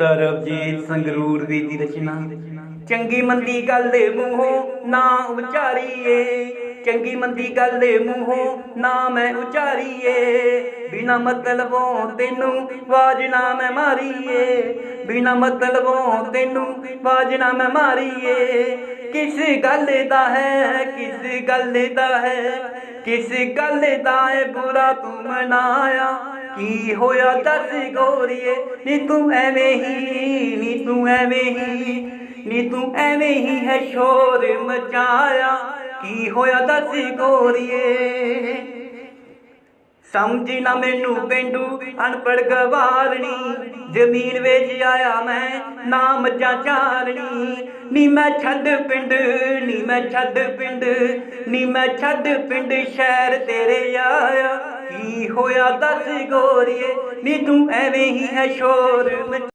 ਸਰਬਜੀਤ ਸੰਗਰੂਰ ਦੀ ਦੀ ਰਚਨਾ ਚੰਗੀ ਮੰਦੀ ਗੱਲ ਦੇ ਮੂੰਹੋਂ ਨਾ ਉਚਾਰੀਏ। ਚੰਗੀ ਮੰਦੀ ਗੱਲ ਦੇ ਮੂੰਹੋਂ ਨਾ ਮੈਂ ਉਚਾਰੀਏ। ਬਿਨਾ ਮਤਲਬੋਂ ਤੈਨੂੰ ਆਵਾਜ਼ ਨਾ ਮੈਂ ਮਾਰੀਏ। ਬਿਨਾ ਮਤਲਬੋਂ ਤੈਨੂੰ ਆਵਾਜ਼ ਨਾ ਮੈਂ ਮਾਰੀਏ। ਕਿਸ ਗੱਲ ਦਾ ਹੈ, ਕਿਸ ਗੱਲ ਦਾ ਹੈ, ਕਿਸ ਗੱਲ ਦਾ ਹੈ ਬੁਰਾ ਤੂੰ ਮਨਾਇਆ। ਕੀ ਹੋਇਆ ਦੱਸ ਗੋਰੀਏ? ਨੀ ਤੂੰ ਐਵੇਂ ਹੀ, ਨੀ ਤੂੰ ਐਵੇਂ ਹੀ, ਨੀ ਤੂੰ ਐਵੇਂ ਹੀ ਹੈ ਸ਼ੋਰ ਮਚਾਇਆ। ਕੀ ਹੋਇਆ ਦੱਸ ਗੋਰੀਏ? ਸਮਝ ਨਾ ਮੈਨੂੰ ਪਿੰਡੂ ਅਨਪੜ ਗਵਾਰਣੀ। ਜ਼ਮੀਨ ਵੇਚ ਆਇਆ ਮੈਂ ਨਾ ਮੱਝਾਂ ਚਾਰਣੀ। ਨੀ ਮੈਂ ਛੱਡ ਪਿੰਡ, ਨੀ ਮੈਂ ਛੱਡ ਪਿੰਡ, ਨੀ ਮੈਂ ਛੱਡ ਪਿੰਡ, ਸ਼ਹਿਰ ਤੇਰੇ ਆਇਆ। ਹੋਇਆ ਦੱਸ ਗੋਰੀਏ ਨੀ ਤੂੰ ਐਵੇਂ ਹੀ ਹੈ ਸ਼ੋਰ ਮਚਾ